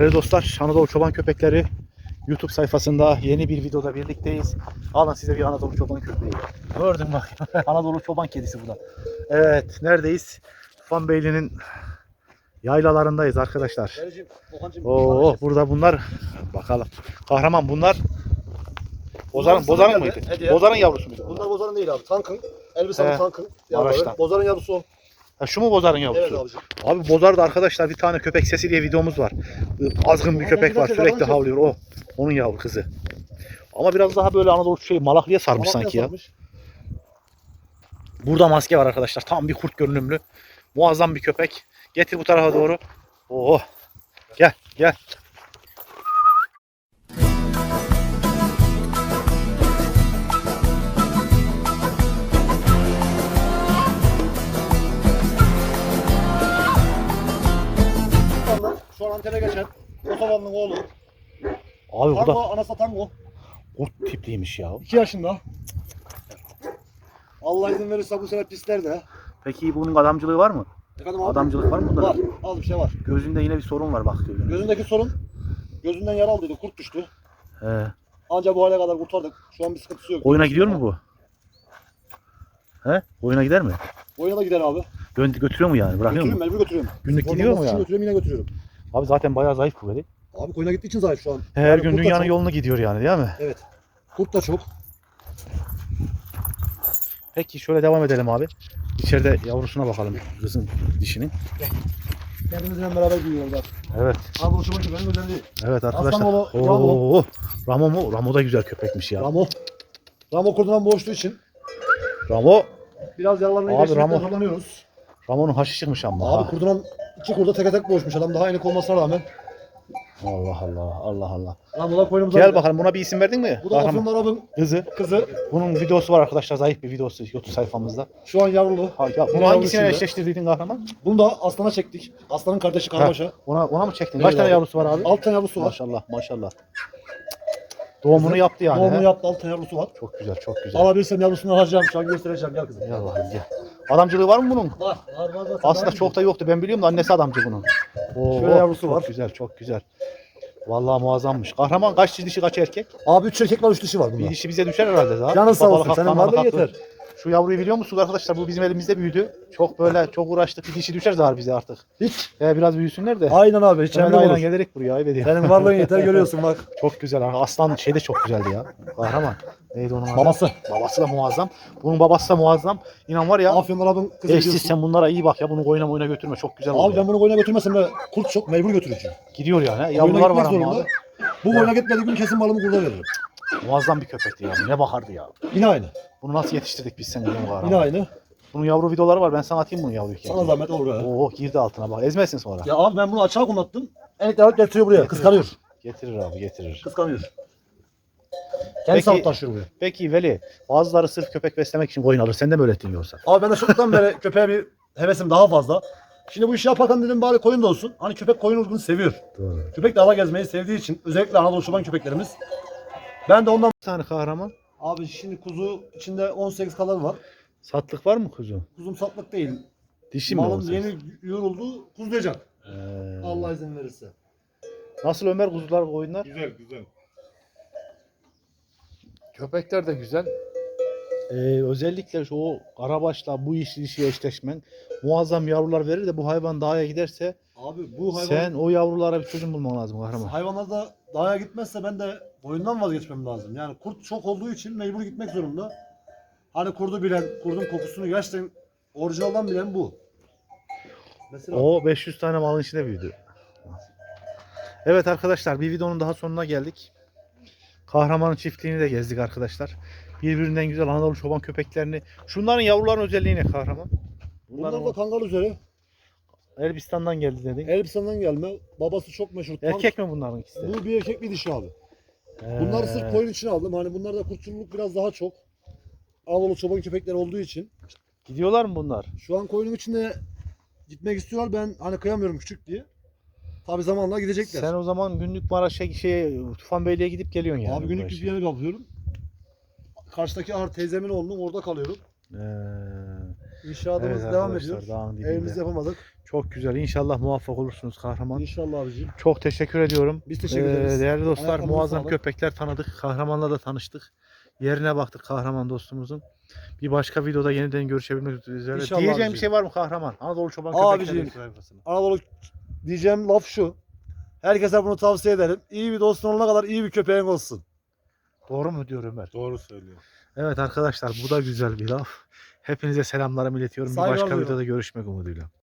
Evet dostlar, Anadolu Çoban Köpekleri YouTube sayfasında yeni bir videoda birlikteyiz. Alın size bir Anadolu Çoban köpeği. Gördün bak. Anadolu Çoban kedisi bu da. Evet, neredeyiz? Tufan Beyli'nin yaylalarındayız arkadaşlar. Vericim. Oo, burada bunlar bakalım. Kahraman bunlar Bozar'ın Bozar'ın mıydı? hediye. Bozar'ın yavrusu muydu? Bunlar Bozar'ın değil abi. Tankın. Elbistan'ın He, tankın. Yavruları. Bozar'ın yavrusu o. Ha, şu mu Bozar'ın yavrusu? Evet abicim. Abi Bozar'da arkadaşlar bir tane köpek sesi diye videomuz var. Azgın bir köpek var sürekli havlıyor o. Onun yavru kızı. Ama biraz daha böyle Anadolu şey Malaklı'ya sarmış Malatya sanki ya. sarmış. Burada maske var arkadaşlar. Tam bir kurt görünümlü. Muazzam bir köpek. Getir bu tarafa doğru. Oo. Gel gel. İnsanlar Şu an antene geçen Kosovalı'nın oğlu. Abi bu da Tango, anası Tango. kurt tipliymiş ya. 2 yaşında. Allah izin verirse bu sene pisler de. Peki bunun adamcılığı var mı? Efendim abi? Adamcılık var mı bunda? Var. Az bir şey var. Gözünde yine bir sorun var bak diyor. Gözündeki sorun gözünden yara aldıydı. Kurt düştü. He. Anca bu hale kadar kurtardık. Şu an bir sıkıntısı yok. Oyuna gidiyor mu bu? He? Oyuna gider mi? Oyuna da gider abi. Gö- götürüyor mu yani? Bırakıyor Götürüyorum mu? mecbur götürüyorum. Günlük Spordan gidiyor mu basın için yani? Götürüyorum yine götürüyorum. Abi zaten bayağı zayıf bu böyle. Abi koyuna gittiği için zayıf şu an. Her Yani gün dünyanın yolunu gidiyor yani değil mi? Evet. Kurt da çok. Peki şöyle devam edelim abi. İçeride yavrusuna bakalım kızın dişinin. Kendimizle beraber büyüyoruz bak. Evet. Abi bu çoban köpeğin özelliği. Evet arkadaşlar. Ramo. Oo, Ramo mu? Ramo da güzel köpekmiş ya. Ramo. Ramo kurdudan boğuştuğu için Ramo. biraz yaralarını Abi iyileştirmekte Ramo. zorlanıyoruz. Ramo'nun haşı çıkmış ama. Abi ha. kurdudan iki kurda tek tek boğuşmuş adam daha enik olmasına rağmen. Allah Allah Allah Allah. Ramo'lar koynumuza Gel bakalım buna bir isim verdin mi? Bu da Kahraman. Afyon Arap'ın Kızı. kızı. Bunun videosu var arkadaşlar. Zayıf bir videosu YouTube sayfamızda. Şu an yavrulu. Ha, ya, bunu hangisine yavrusuyla. eşleştirdiydin kahraman? Bunu da aslana çektik. Aslanın kardeşi Karabaş'a. Ona, ona mı çektin? Evet Kaç tane abi. yavrusu var abi? Alt tane yavrusu var. Maşallah maşallah. Doğumunu yaptı yani. Doğumunu he? yaptı alt tane yavrusu var. Çok güzel çok güzel. Alabilirsem yavrusunu harcayacağım şu an göstereceğim gel kızım. Gel bakayım gel. Adamcılığı var mı bunun? Var var var. var. Aslında çok da yoktu. Ben biliyorum da annesi adamcı bunun. Oo, Şöyle yavrusu çok var. güzel çok güzel. Vallahi muazzammış. Kahraman kaç dişi kaç erkek? Abi üç erkek var üç dişi var Bir bunda. dişi bize düşer herhalde daha. Canın sağ Babalık olsun senin analık haklı. yeter. Şu yavruyu biliyor musunuz arkadaşlar? Bu bizim elimizde büyüdü. Çok böyle çok uğraştık. Bir dişi düşer zar bize artık. Hiç. Ee, biraz büyüsünler de. Aynen abi hiç Hemen aynen olur. gelerek buraya ayıp ediyor. Senin varlığın yeter görüyorsun bak. Çok güzel. Aslan şey de çok güzeldi ya. Kahraman. Neydi onun adı? Babası. Babası da muazzam. Bunun babası da muazzam. İnan var ya. Afyon Arap'ın kızı Eşsiz biliyorsun. sen bunlara iyi bak ya. Bunu oyuna oyuna götürme. Çok güzel Abi oluyor. ben bunu koyuna götürmesem de kurt çok mecbur götüreceğim. Gidiyor yani. Koyuna Yavrular var ama abi. Bu koyuna gitmediği gün kesin malımı kurda veririm. Muazzam bir köpekti ya. Ne bakardı ya. Yine aynı. Bunu nasıl yetiştirdik biz seninle bu Yine kahraman? aynı. Bunun yavru videoları var. Ben sana atayım bunu yavru Sana zahmet olur ha. Oo girdi altına bak. Ezmesin sonra. Ya abi ben bunu açığa kumattım. Enikler alıp getiriyor buraya. Kıskanıyor. Getirir abi getirir. Kıskanıyor. Kendisi Peki- alıp taşıyor buraya. Peki Veli bazıları sırf köpek beslemek için koyun alır. Sen de mi öğrettin yoksa? Abi ben de çoktan beri köpeğe bir hevesim daha fazla. Şimdi bu işi yaparken dedim bari koyun da olsun. Hani köpek koyun urgunu seviyor. Doğru. Köpek de ala gezmeyi sevdiği için özellikle Anadolu çoban köpeklerimiz. Ben de ondan... Bir tane kahraman. Abi şimdi kuzu içinde 18 kadar var. Satlık var mı kuzu? Kuzum satlık değil. Dişi mi Malım yeni yoruldu. Kuzlayacak. Ee, Allah izin verirse. Nasıl Ömer kuzular koyunlar? Güzel güzel. Köpekler de güzel. Ee, özellikle şu o karabaşla bu işi işi eşleşmen muazzam yavrular verir de bu hayvan dağa giderse Abi bu hayvan sen o yavrulara bir çözüm bulman lazım kahraman. hayvanlar da dağa gitmezse ben de oyundan vazgeçmem lazım. Yani kurt çok olduğu için mecbur gitmek zorunda. Hani kurdu bilen, kurdun kokusunu gerçekten orijinaldan bilen bu. Mesela O 500 tane malın içinde büyüdü. Evet arkadaşlar bir videonun daha sonuna geldik. Kahramanın çiftliğini de gezdik arkadaşlar. Birbirinden güzel Anadolu çoban köpeklerini. Şunların yavruların özelliği ne kahraman? bunlar Bunlar da kangal üzere. Elbistan'dan geldi dedin. Elbistan'dan gelme. Babası çok meşhur. Tank- Erkek mi bunların ikisi de? Bu bir erkek bir dişi abi. Bunları sırf koyun için aldım. Hani bunlarda kurtçuluk biraz daha çok. Anadolu çoban köpekleri olduğu için. Gidiyorlar mı bunlar? Şu an koyunun içinde gitmek istiyorlar. Ben hani kıyamıyorum küçük diye. Tabi zamanla gidecekler. Sen o zaman günlük Maraş'a şey Tufan Beyli'ye gidip geliyorsun yani. Abi günlük bu bir işe. yere yapıyorum. Karşıdaki ağır teyzemin oğlunun orada kalıyorum. Ee, İnşaatımız evet devam ediyor. dağın dibinde. Evimizi yapamadık. Çok güzel. İnşallah muvaffak olursunuz kahraman. İnşallah abicim. Çok teşekkür ediyorum. Biz teşekkür Ee, ederiz. değerli dostlar Ayaklarınıza muazzam sağlık. köpekler tanıdık. Kahramanla da tanıştık. Yerine baktık kahraman dostumuzun. Bir başka videoda yeniden görüşebilmek üzere. İnşallah Diyeceğim bir abicim. şey var mı kahraman? Anadolu Çoban Abicim. Köpekleri sayfasına. Anadolu diyeceğim laf şu. Herkese bunu tavsiye ederim. İyi bir dostun olana kadar iyi bir köpeğin olsun. Doğru mu diyor Ömer? Doğru söylüyor. Evet arkadaşlar bu da güzel bir laf. Hepinize selamlarımı iletiyorum. Bir Saygılar başka duyuyorum. videoda görüşmek umuduyla.